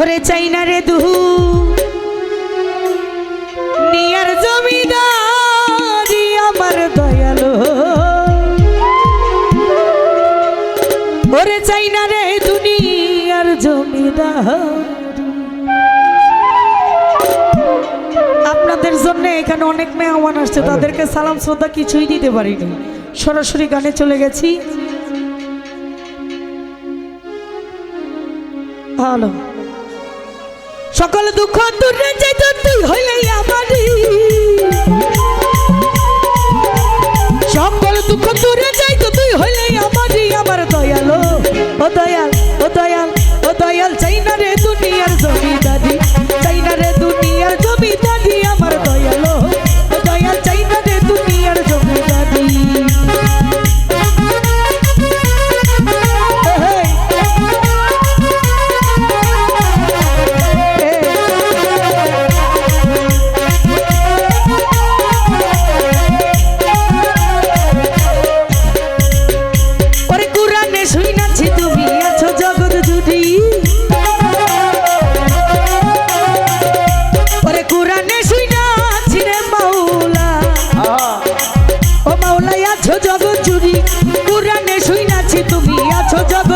ওরে চাই না রে দুহু। নিয়ার জমিদারি আমার দয়ালো। ওরে চাই না রে দুনিয়ার জমিদার। আপনাদের জন্য এখানে অনেক মেহমান আসছে, তাদেরকে সালাম শ্রদ্ধা কিছুই দিতে পারিনি। সরাসরি গানে চলে গেছি। ভালো সকল দুঃখ দূরে যে যাব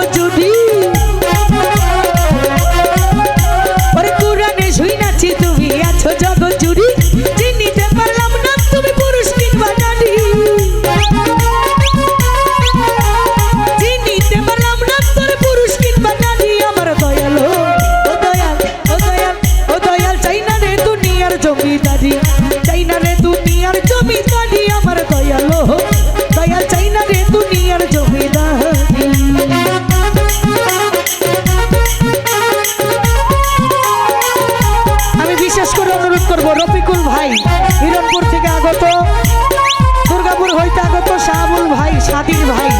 বিশেষ করে অনুরোধ করব, রফিকুল ভাই, হিরণপুর থেকে আগত, দুর্গাপুর হইতে আগত শাহাবুল ভাই, স্বাধীন ভাই।